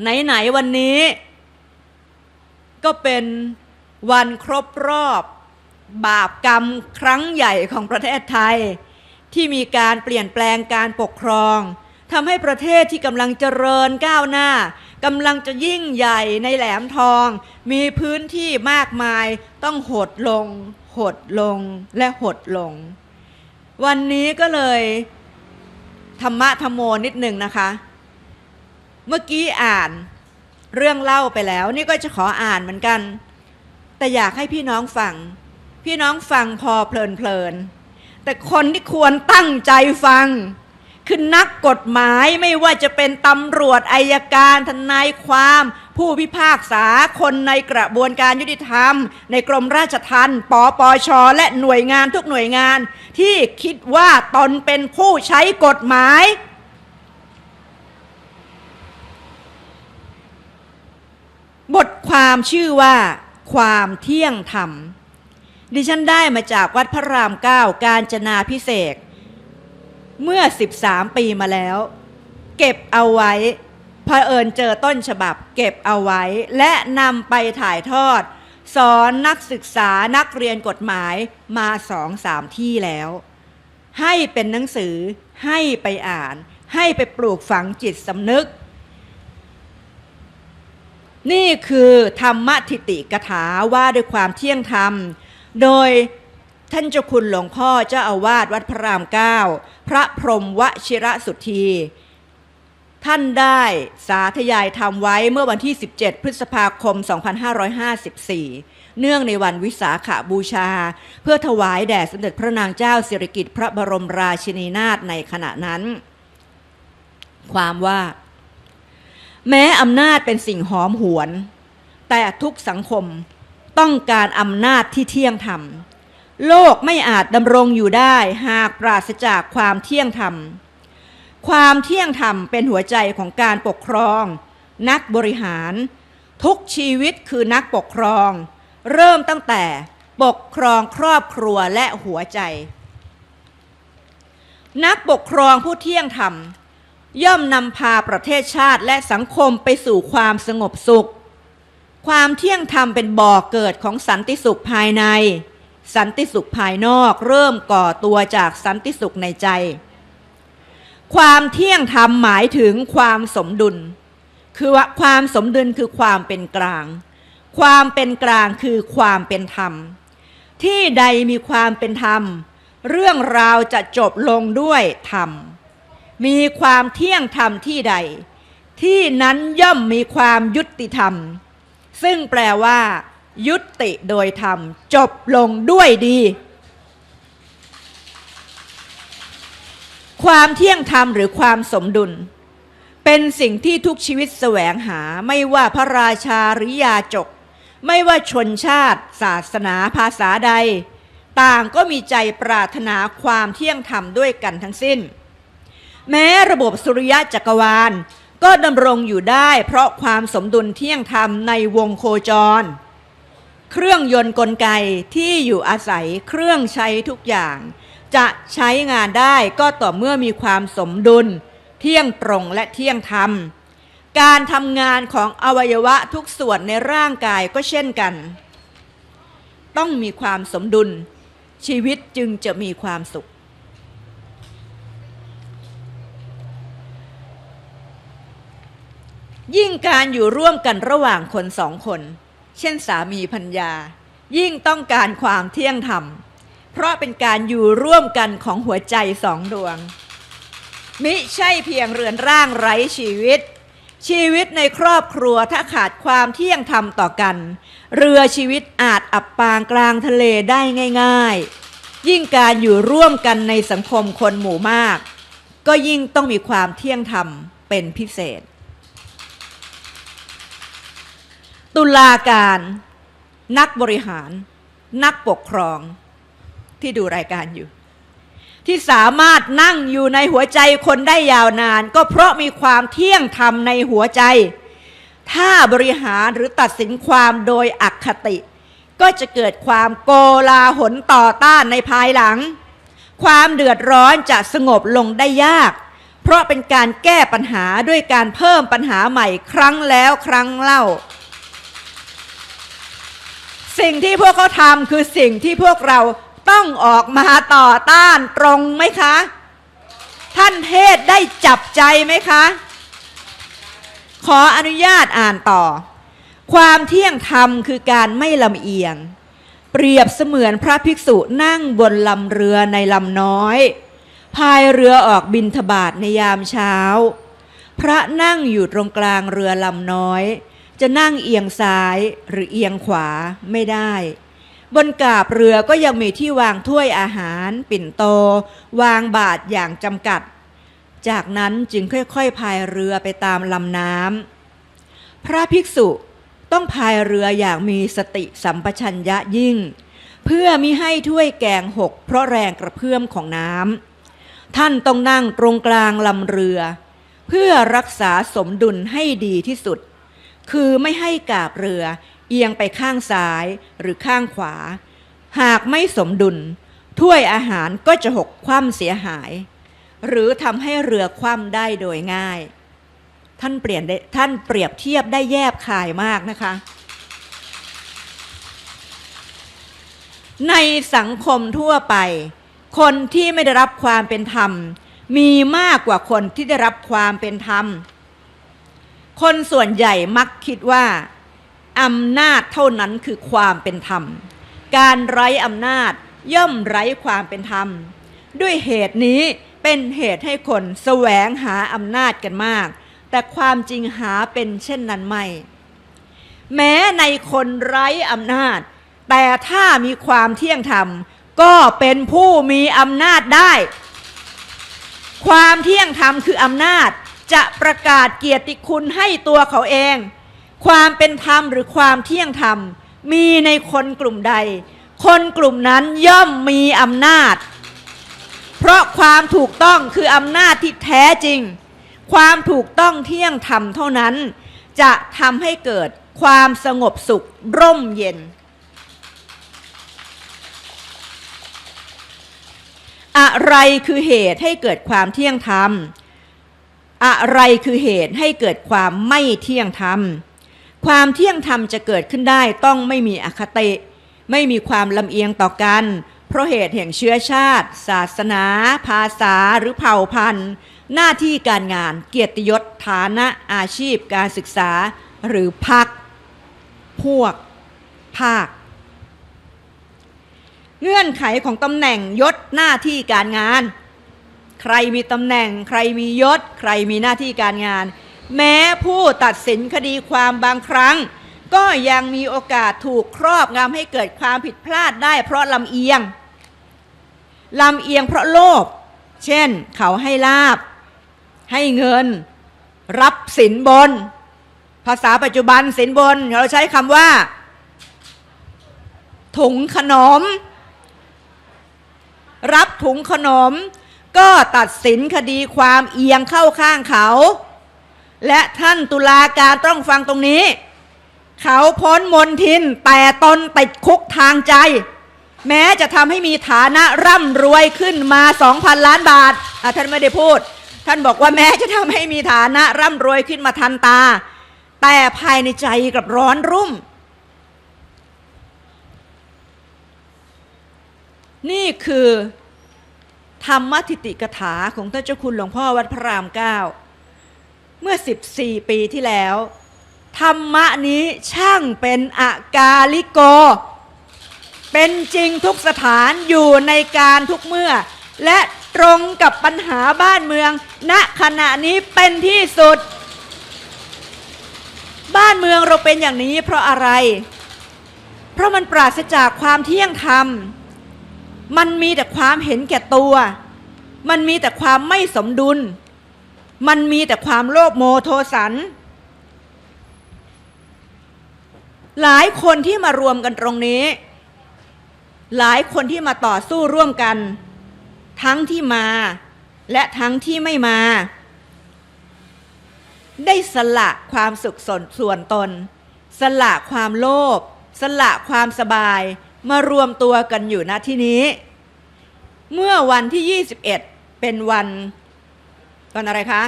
ไหนๆวันนี้ ก็เป็นวันครบรอบ บาปกรรมครั้งใหญ่ของประเทศไทย ที่มีการเปลี่ยนแปลงการปกครองทำให้ประเทศที่กำลังเจริญก้าวหน้ากำลังจะยิ่งใหญ่ในแหลมทอง มีพื้นที่มากมายต้องหดลง หดลงและหดลง วันนี้ก็เลย ธรรมะธรรมโมนิดหนึ่งนะคะ เมื่อกี้อ่านเรื่องเล่าไปแล้ว นี่ก็จะขออ่านเหมือนกัน แต่อยากให้พี่น้องฟัง พี่น้องฟังพอเพลินๆแต่คนที่ควรตั้งใจฟังคือนักกฎหมายไม่ว่าจะเป็นตำรวจอายการทนายความ ผู้พิพากษาคนในกระบวนการยุติธรรม ในกรมราชทัณฑ์ปปช และหน่วยงานทุกหน่วยงาน ที่คิดว่าตนเป็นผู้ใช้กฎหมาย บทความชื่อว่า ความเที่ยงธรรม ดิฉันได้มาจากวัดพระรามเก้าการจนาพิเศษเมื่อ 13 ปีมาแล้ว เก็บเอาไว้เผอิญเจอต้นฉบับ เก็บเอาไว้ และนำไปถ่ายทอด สอนนักศึกษานักเรียนกฎหมายมาสองสามที่แล้ว ให้เป็นหนังสือให้ไปอ่าน ให้ไปปลูกฝังจิตสำนึก นี่คือธรรมทิติกถาว่าด้วยความเที่ยงธรรม โดยท่านเจ้าคุณหลวงพ่อเจ้าอาวาสวัดพระรามเก้าพระพรมวชิระสุธี ท่านได้สาธยายทำไว้เมื่อวันที่ 17 พฤษภาคม 2554 เนื่องในวันวิสาขาบูชา เพื่อถวายแด่สมเด็จพระนางเจ้าสิริกิติ์พระบรมราชินีนาถในขณะนั้น ความว่า แม้อำนาจเป็นสิ่งหอมหวน แต่ทุกสังคมต้องการอำนาจที่เที่ยงธรรม โลกไม่อาจดำรงอยู่ได้หากปราศจากความเที่ยงธรรม ความเที่ยงธรรมเป็นหัวใจของการปกครอง นักบริหาร ทุกชีวิตคือนักปกครอง เริ่มตั้งแต่ปกครองครอบครัวและหัวใจ นักปกครองผู้เที่ยงธรรม ย่อมนำพาประเทศชาติและสังคมไปสู่ความสงบสุข ความเที่ยงธรรมเป็นบ่อกเกิดของสันติสุขภายใน สันติสุขภายนอกเริ่มก่อตัวจากสันติสุขในใจ ความเที่ยงธรรมหมายถึงความสมดุล คือว่าความสมดุลคือความเป็นกลาง ความเป็นกลางคือความเป็นธรรม ที่ใดมีความเป็นธรรม เรื่องราวจะจบลงด้วยธรรม มีความเที่ยงธรรมที่ใด ที่นั้นย่อมมีความยุติธรรม ซึ่งแปลว่า ยุติโดยธรรม จบลงด้วยดี ความเที่ยงธรรมหรือความสมดุล เป็นสิ่งที่ทุกชีวิตแสวงหาไม่ว่าพระราชาหรือยาจก ไม่ว่าชนชาติ ศาสนาภาษาใด ต่างก็มีใจปรารถนาความเที่ยงธรรมด้วยกันทั้งสิ้น แม้ระบบสุริยะจักรวาล ก็ดำรงอยู่ได้เพราะความสมดุลเที่ยงธรรมในวงโคจร เครื่องยนต์กลไกที่อยู่อาศัยเครื่องใช้ทุกอย่าง จะใช้งานได้ก็ต่อเมื่อมีความสมดุล เที่ยงตรงและเที่ยงธรรม การทำงานของอวัยวะทุกส่วนในร่างกายก็เช่นกัน ต้องมีความสมดุลชีวิตจึงจะมีความสุข ยิ่งการอยู่ร่วมกันระหว่างคนสองคน เช่นสามีพัญญา ยิ่งต้องการความเที่ยงธรรม เพราะเป็นการอยู่ร่วมกันของหัวใจสองดวง มิใช่เพียงเรือนร่างไร้ชีวิต ชีวิตในครอบครัวถ้าขาดความเที่ยงธรรมต่อกัน เรือชีวิตอาจอับปางกลางทะเลได้ง่าย ๆ ยิ่งการอยู่ร่วมกันในสังคมคนหมู่มาก ก็ยิ่งต้องมีความเที่ยงธรรมเป็นพิเศษ ตุลาการ นักบริหาร นักปกครองที่ดูรายการอยู่ ที่สามารถนั่งอยู่ในหัวใจคนได้ยาวนาน ก็เพราะมีความเที่ยงธรรมในหัวใจ ถ้าบริหารหรือตัดสินความโดยอคติ ก็จะเกิดความโกลาหลต่อต้านในภายหลัง ความเดือดร้อนจะสงบลงได้ยาก เพราะเป็นการแก้ปัญหาด้วยการเพิ่มปัญหาใหม่ครั้งแล้วครั้งเล่า สิ่งที่พวกเขาทำคือสิ่งที่พวกเราต้องออกมาต่อต้านตรงไหมคะ ท่านเทศได้จับใจไหมคะ ขออนุญาตอ่านต่อ ความเที่ยงธรรมคือการไม่ลำเอียง เปรียบเสมือนพระภิกษุนั่งบนลำเรือในลำน้อยพายเรือออกบินทบาทในยามเช้า พระนั่งอยู่ตรงกลางเรือลำน้อย จะนั่งเอียงซ้ายหรือเอียงขวาไม่ได้ บนกาบเรือก็ยังมีที่วางถ้วยอาหาร ปิ่นโต วางบาทอย่างจำกัด จากนั้นจึงค่อยๆพายเรือไปตามลำน้ำพระภิกษุต้องพายเรืออย่างมีสติสัมปชัญญะยิ่ง เพื่อมิให้ถ้วยแกงหก เพราะแรงกระเพื่อมของน้ำท่านต้องนั่งตรงกลางลำเรือ เพื่อรักษาสมดุลให้ดีที่สุด คือไม่ให้กาบเรือ เอียงไปข้างซ้ายหรือข้างขวา หากไม่สมดุล ถ้วยอาหารก็จะหกคว่ำเสียหาย หรือทำให้เรือคว่ำได้โดยง่าย ท่านเปลี่ยนท่านเปรียบเทียบได้แยบคายมากนะคะ ในสังคมทั่วไป คนที่ไม่ได้รับความเป็นธรรม มีมากกว่าคนที่ได้รับความเป็นธรรม คนส่วนใหญ่มักคิดว่าอำนาจเท่านั้นคือความเป็นธรรม การไร้อำนาจย่อมไร้ความเป็นธรรม ด้วยเหตุนี้เป็นเหตุให้คนแสวงหาอำนาจกันมาก แต่ความจริงหาเป็นเช่นนั้นไม่ แม้ในคนไร้อำนาจ แต่ถ้ามีความเที่ยงธรรม ก็เป็นผู้มีอำนาจได้ ความเที่ยงธรรมคืออำนาจ จะประกาศเกียรติคุณให้ตัวเขาเอง ความเป็นธรรมหรือความเที่ยงธรรม มีในคนกลุ่มใด คนกลุ่มนั้นย่อมมีอำนาจ เพราะความถูกต้องคืออำนาจที่แท้จริง ความถูกต้องเที่ยงธรรมเท่านั้น จะทำให้เกิดความสงบสุขร่มเย็น อะไรคือเหตุให้เกิดความเที่ยงธรรม อะไรคือเหตุให้เกิดความไม่เที่ยงธรรม ความเที่ยงธรรมจะเกิดขึ้นได้ต้องไม่มีอคติ ไม่มีความลำเอียงต่อกัน เพราะเหตุแห่งเชื้อชาติ ศาสนา ภาษาหรือเผ่าพันธุ์ หน้าที่การงาน เกียรติยศฐานะอาชีพ การศึกษา หรือพัก พวก ภาค เงื่อนไขของตำแหน่งยศหน้าที่การงาน ใครมีตำแหน่ง ใครมียศ ใครมีหน้าที่การงาน แม้ผู้ตัดสินคดีความบางครั้ง ก็ยังมีโอกาสถูกครอบงำให้เกิดความผิดพลาดได้ เพราะลำเอียงลำเอียงเพราะโลภเช่น เขาให้ลาบ ให้เงิน รับสินบน ภาษาปัจจุบันสินบน เราใช้คำว่า ถุงขนม รับถุงขนม ก็ตัดสินคดีความเอียงเข้าข้างเขา และท่านตุลาการต้องฟังตรงนี้ เขาพ้นมนทินแต่ตนติดคุกทางใจ แม้จะทำให้มีฐานะร่ำรวยขึ้นมา2,000ล้านบาทท่านไม่ได้พูด ท่านบอกว่าแม้จะทำให้มีฐานะร่ำรวยขึ้นมาทันตา แต่ภายในใจกับร้อนรุ่มนี่คือ ธรรมทิติกถาของท่านเจ้าคุณหลวงพ่อวัดพระรามเก้าเมื่อ 14 ปีที่แล้ว ธรรมะนี้ช่างเป็นอากาลิโก เป็นจริงทุกสถานอยู่ในการทุกเมื่อ และตรงกับปัญหาบ้านเมือง ณขณะนี้เป็นที่สุด บ้านเมืองเราเป็นอย่างนี้เพราะอะไร เพราะมันปราศจากความเที่ยงธรรม มันมีแต่ความเห็นแก่ตัว มันมีแต่ความไม่สมดุล มันมีแต่ความโลภโมโทสัน หลายคนที่มารวมกันตรงนี้ หลายคนที่มาต่อสู้ร่วมกัน ทั้งที่มา และทั้งที่ไม่มา ได้สละความสุขสนส่วนตน สละความโลภ สละความสบาย มารวมตัวกันอยู่ณที่นี้ เมื่อวันที่ 21 เป็นวันวันอะไรคะ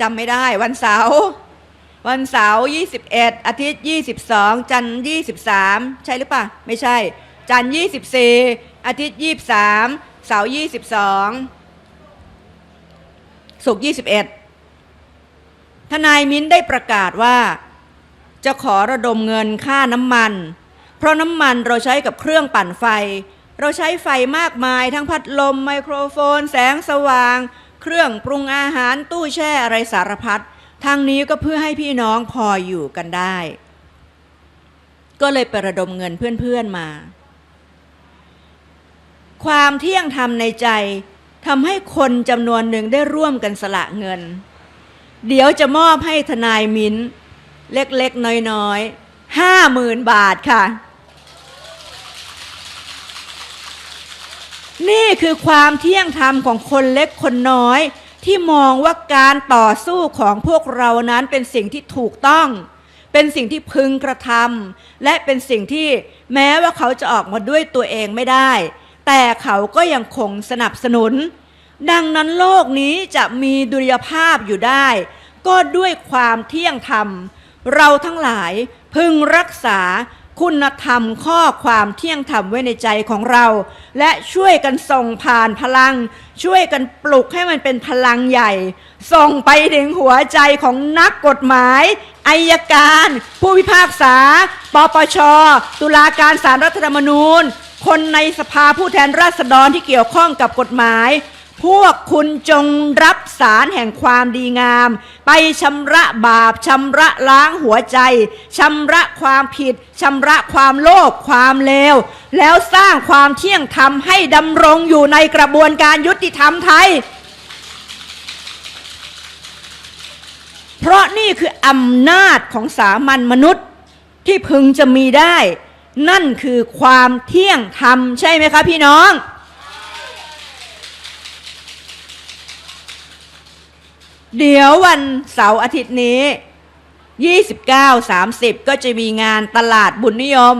จำไม่ได้วันเสาร์วันเสาร์21 อาทิตย์ 22 จันทร์23 ใช่หรือเปล่าไม่ใช่ จันทร์24 อาทิตย์ 23 เสาร์22 ศุกร์21 ทนายมิ้นได้ประกาศว่า จะขอระดมเงินค่าน้ำมัน เพราะน้ำมันเราใช้กับเครื่องปั่นไฟ เราใช้ไฟมากมายทั้งพัดลม ไมโครโฟน แสงสว่าง เครื่องปรุงอาหารตู้แช่อะไรสารพัดทางนี้ก็เพื่อให้พี่น้องพออยู่กันได้ ก็เลยไประดมเงินเพื่อนๆมา ความเที่ยงธรรมในใจทำให้คนจำนวนหนึ่งได้ร่วมกันสละเงิน เดี๋ยวจะมอบให้ทนายมิ้น เล็กๆ น้อยๆห้าหมื่นบาทค่ะ นี่คือความเที่ยงธรรมของคนเล็กคนน้อย ที่มองว่าการต่อสู้ของพวกเรานั้นเป็นสิ่งที่ถูกต้อง เป็นสิ่งที่พึงกระทำและเป็นสิ่งที่แม้ว่าเขาจะออกมาด้วยตัวเองไม่ได้ แต่เขาก็ยังคงสนับสนุน ดังนั้นโลกนี้จะมีดุลยภาพอยู่ได้ ก็ด้วยความเที่ยงธรรม เราทั้งหลายพึงรักษา คุณธรรมข้อความเที่ยงธรรมไว้ในใจของเรา และช่วยกันส่งผ่านพลัง ช่วยกันปลุกให้มันเป็นพลังใหญ่ ส่งไปถึงหัวใจของนักกฎหมายอายการ ผู้พิพากษา ปปช ตุลาการศาลรัฐธรรมนูญ คนในสภาผู้แทนราษฎรที่เกี่ยวข้องกับกฎหมาย พวกคุณจงรับสารแห่งความดีงาม ไปชำระบาปชำระล้างหัวใจชำระความผิดชำระความโลภความเลว แล้วสร้างความเที่ยงธรรมให้ดำรงอยู่ในกระบวนการยุติธรรมไทย เพราะนี่คืออำนาจของสามัญมนุษย์ที่พึงจะมีได้ นั่นคือความเที่ยงธรรมใช่ไหมคะพี่น้อง เดี๋ยววันเสาร์อาทิตย์นี้ 29 30 ก็จะมีงานตลาดบุญนิยม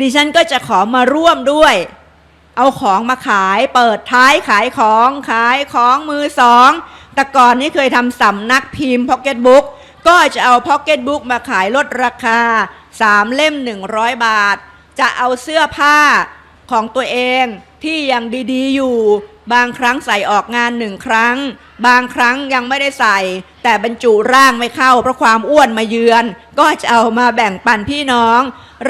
ดิฉันก็จะขอมาร่วมด้วย เอาของมาขายเปิดท้ายขายของขายของมือสอง แต่ก่อนนี้เคยทำสำนักพิมพ์พ็อกเก็ตบุ๊กก็จะเอาพ็อกเก็ตบุ๊กมาขายลดราคา 3 เล่ม 100 บาท จะเอาเสื้อผ้าของตัวเอง ที่ยังดีๆอยู่ บางครั้งใส่ออกงานหนึ่งครั้ง บางครั้งยังไม่ได้ใส่ แต่บรรจุร่างไม่เข้าเพราะความอ้วนมาเยือน ก็จะเอามาแบ่งปันพี่น้อง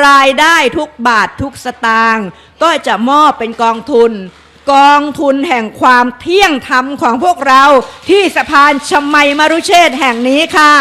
รายได้ทุกบาททุกสตางค์ก็จะมอบเป็นกองทุน กองทุนแห่งความเที่ยงธรรมของพวกเราที่สะพานชมัยมรุเชษแห่งนี้ค่ะ